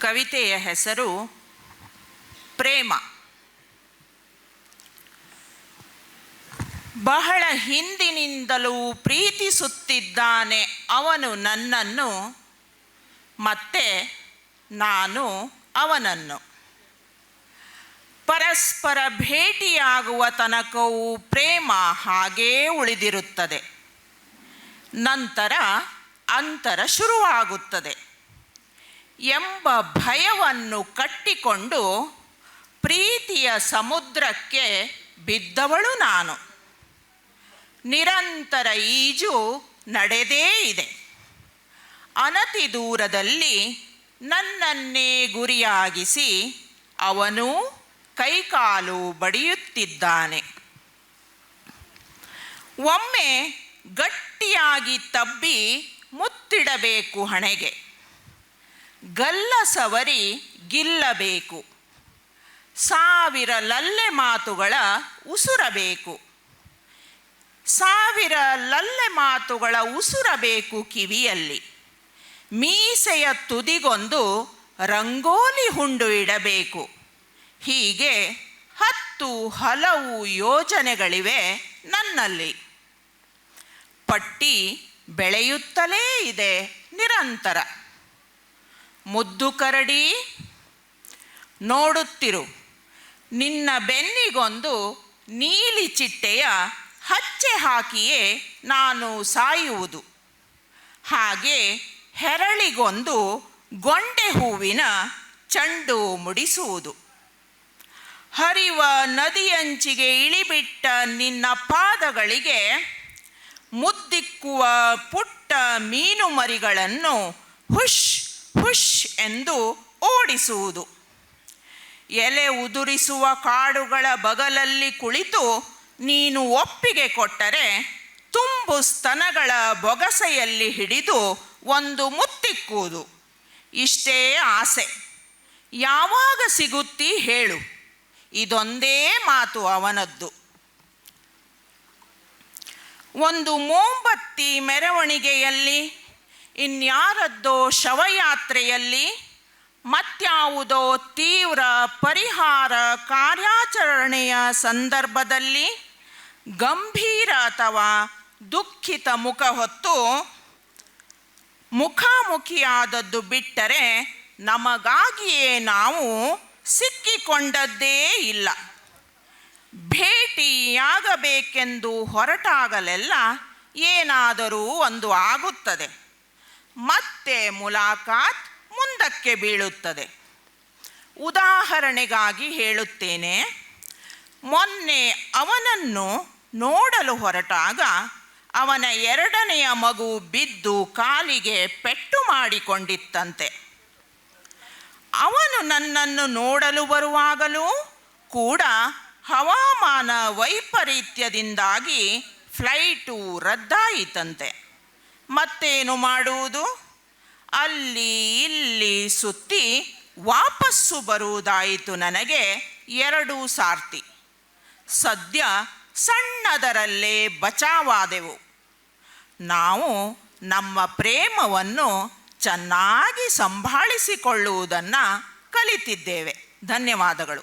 ಕವಿತೆಯ ಹೆಸರು ಪ್ರೇಮ. ಬಹಳ ಹಿಂದಿನಿಂದಲೂ ಪ್ರೀತಿಸುತ್ತಿದ್ದಾನೆ ಅವನು ನನ್ನನ್ನು, ಮತ್ತೆ ನಾನು ಅವನನ್ನು. ಪರಸ್ಪರ ಭೇಟಿಯಾಗುವ ತನಕವೂ ಪ್ರೇಮ ಹಾಗೇ ಉಳಿದಿರುತ್ತದೆ. ನಂತರ ಅಂತರ ಶುರುವಾಗುತ್ತದೆ. ಎಂಬ ಭಯವನ್ನು ಕಟ್ಟಿಕೊಂಡು ಪ್ರೀತಿಯ ಸಮುದ್ರಕ್ಕೆ ಬಿದ್ದವಳು ನಾನು. ನಿರಂತರ ಈಜು ನಡೆದೇ ಇದೆ. ಅನತಿ ದೂರದಲ್ಲಿ ನನ್ನನ್ನೇ ಗುರಿಯಾಗಿಸಿ ಅವನು ಕೈಕಾಲು ಬಡಿಯುತ್ತಿದ್ದಾನೆ. ಒಮ್ಮೆ ಗಟ್ಟಿಯಾಗಿ ತಬ್ಬಿ ಮುತ್ತಿಡಬೇಕು ಹಣೆಗೆ. ಗಲ್ಲ ಸವರಿ ಗಿಲ್ಲಬೇಕು. ಸಾವಿರ ಲಲ್ಲೆ ಮಾತುಗಳ ಉಸುರಬೇಕು. ಸಾವಿರ ಲಲ್ಲೆ ಮಾತುಗಳ ಉಸುರಬೇಕು ಕಿವಿಯಲ್ಲಿ. ಮೀಸೆಯ ತುದಿಗೊಂದು ರಂಗೋಲಿ ಹುಂಡು ಇಡಬೇಕು. ಹೀಗೆ ಹತ್ತು ಹಲವು ಯೋಜನೆಗಳಿವೆ ನನ್ನಲ್ಲಿ. ಪಟ್ಟಿ ಬೆಳೆಯುತ್ತಲೇ ಇದೆ ನಿರಂತರ. ಮುದ್ದು ಕರಡಿ, ನೋಡುತ್ತಿರು. ನಿನ್ನ ಬೆನ್ನಿಗೊಂದು ನೀಲಿ ಚಿಟ್ಟೆಯ ಹಚ್ಚೆ ಹಾಕಿಯೇ ನಾನು ಸಾಯುವುದು. ಹಾಗೆ ಹೆರಳಿಗೊಂದು ಗೊಂಡೆ ಹೂವಿನ ಚಂಡು ಮುಡಿಸುವುದು. ಹರಿವ ನದಿಯಂಚಿಗೆ ಇಳಿಬಿಟ್ಟ ನಿನ್ನ ಪಾದಗಳಿಗೆ ಮುದ್ದಿಕ್ಕುವ ಪುಟ್ಟ ಮೀನು ಮರಿಗಳನ್ನು ಹುಷ್ ಹುಷ್ ಎಂದು ಓಡಿಸುವುದು. ಎಲೆ ಉದುರಿಸುವ ಕಾಡುಗಳ ಬಗಲಲ್ಲಿ ಕುಳಿತು ನೀನು ಒಪ್ಪಿಗೆ ಕೊಟ್ಟರೆ ತುಂಬು ಸ್ತನಗಳ ಬೊಗಸೆಯಲ್ಲಿ ಹಿಡಿದು ಒಂದು ಮುತ್ತಿಕ್ಕುವುದು. ಇಷ್ಟೇ ಆಸೆ. ಯಾವಾಗ ಸಿಗುತ್ತಿ ಹೇಳು. ಇದೊಂದೇ ಮಾತು ಅವನದ್ದು. ಒಂದು ಮೋಂಬತ್ತಿ ಮೆರವಣಿಗೆಯಲ್ಲಿ ಇನ್ಯಾರದ್ದೋ ಶವಯಾತ್ರೆಯಲ್ಲಿ ಮತ್ಯಾವುದೋ ತೀವ್ರ ಪರಿಹಾರ ಕಾರ್ಯಾಚರಣೆಯ ಸಂದರ್ಭದಲ್ಲಿ ಗಂಭೀರ ಅಥವಾ ದುಃಖಿತ ಮುಖ ಹೊತ್ತು ಮುಖಾಮುಖಿಯಾದದ್ದು ಬಿಟ್ಟರೆ ನಮಗಾಗಿಯೇ ನಾವು ಸಿಕ್ಕಿಕೊಂಡದ್ದೇ ಇಲ್ಲ. ಭೇಟಿಯಾಗಬೇಕೆಂದು ಹೊರಟಾಗಲೆಲ್ಲ ಏನಾದರೂ ಒಂದು ಆಗುತ್ತದೆ. ಮತ್ತೆ ಮುಲಾಕಾತ್ ಮುಂದಕ್ಕೆ ಬೀಳುತ್ತದೆ. ಉದಾಹರಣೆಗಾಗಿ ಹೇಳುತ್ತೇನೆ, ಮೊನ್ನೆ ಅವನನ್ನು ನೋಡಲು ಹೊರಟಾಗ ಅವನ ಎರಡನೆಯ ಮಗು ಬಿದ್ದು ಕಾಲಿಗೆ ಪೆಟ್ಟು ಮಾಡಿಕೊಂಡಿತ್ತಂತೆ. ಅವನು ನನ್ನನ್ನು ನೋಡಲು ಬರುವಾಗಲೂ ಕೂಡ ಹವಾಮಾನ ವೈಪರೀತ್ಯದಿಂದಾಗಿ ಫ್ಲೈಟು ರದ್ದಾಯಿತಂತೆ. ಮತ್ತೇನು ಮಾಡುವುದು? ಅಲ್ಲಿ ಇಲ್ಲಿ ಸುತ್ತಿ ವಾಪಸ್ಸು ಬರುವುದಾಯಿತು ನನಗೆ ಎರಡು ಸಾರ್ತಿ. ಸದ್ಯ ಸಣ್ಣದರಲ್ಲೇ ಬಚಾವಾದೆವು. ನಾವು ನಮ್ಮ ಪ್ರೇಮವನ್ನು ಚೆನ್ನಾಗಿ ಸಂಭಾಳಿಸಿಕೊಳ್ಳುವುದನ್ನು ಕಲಿತಿದ್ದೇವೆ. ಧನ್ಯವಾದಗಳು.